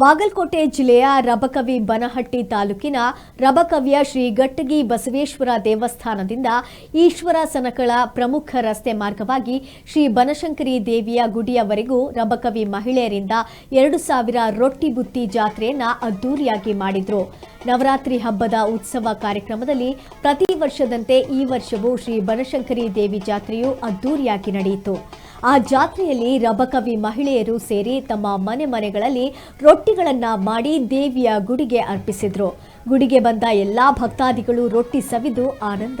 ಬಾಗಲಕೋಟೆ ಜಿಲ್ಲೆಯ ರಬಕವಿ ಬನಹಟ್ಟಿ ತಾಲೂಕಿನ ರಬಕವಿಯ ಶ್ರೀ ಗಟ್ಟಗಿ ಬಸವೇಶ್ವರ ದೇವಸ್ಥಾನದಿಂದ ಈಶ್ವರ ಸನಕಳ ಪ್ರಮುಖ ರಸ್ತೆ ಮಾರ್ಗವಾಗಿ ಶ್ರೀ ಬನಶಂಕರಿ ದೇವಿಯ ಗುಡಿಯವರೆಗೂ ರಬಕವಿ ಮಹಿಳೆಯರಿಂದ ಎರಡು ಸಾವಿರ ರೊಟ್ಟಿ ಬುತ್ತಿ ಜಾತ್ರೆಯನ್ನು ಅದ್ದೂರಿಯಾಗಿ ಮಾಡಿದ್ರು. ನವರಾತ್ರಿ ಹಬ್ಬದ ಉತ್ಸವ ಕಾರ್ಯಕ್ರಮದಲ್ಲಿ ಪ್ರತಿ ವರ್ಷದಂತೆ ಈ ವರ್ಷವೂ ಶ್ರೀ ಬನಶಂಕರಿ ದೇವಿ ಜಾತ್ರೆಯು ಅದ್ದೂರಿಯಾಗಿ ನಡೆಯಿತು. ಆ ಜಾತ್ರೆಯಲ್ಲಿ ರಬಕವಿ ಮಹಿಳೆಯರು ಸೇರಿ ತಮ್ಮ ಮನೆ ಮನೆಗಳಲ್ಲಿ ರೊಟ್ಟಿಗಳನ್ನ ಮಾಡಿ ದೇವಿಯ ಗುಡಿಗೆ ಅರ್ಪಿಸಿದ್ರು. ಗುಡಿಗೆ ಬಂದ ಎಲ್ಲಾ ಭಕ್ತಾದಿಗಳು ರೊಟ್ಟಿ ಸವಿದು ಆನಂದ